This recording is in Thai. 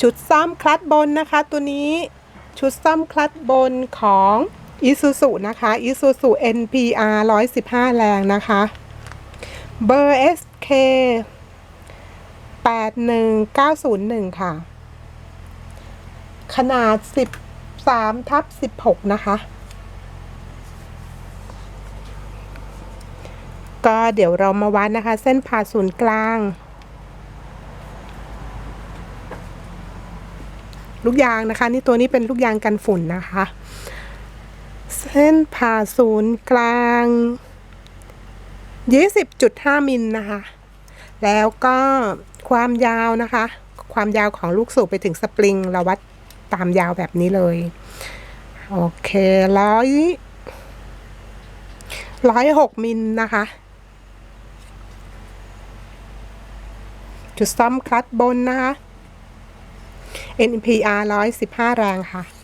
ชุดซ่อมคลัตบนนะคะ ตัวนี้ชุดซ่อมคลัตบนของ Isuzu นะคะ Isuzu NPR 115 แรงนะคะ เบอร์ SK 81901 ค่ะ ขนาด 13ทับ16 นะคะ ก็เดี๋ยวเรามาวัดนะคะ เส้นผ่าศูนย์กลาง ลูกยางนะคะ นี่ตัวนี้เป็นลูกยางกันฝุ่นนะคะ เส้นผ่าศูนย์กลาง20.5มิลนะคะ แล้วก็ความยาวนะคะ ความยาวของลูกสูบไปถึงสปริง เราวัดตามยาวแบบนี้เลย โอเคร้อยร้อยหกมิลนะคะ จุดซ่อมคลัตช์บนนะคะ NPR 115 แรงค่ะ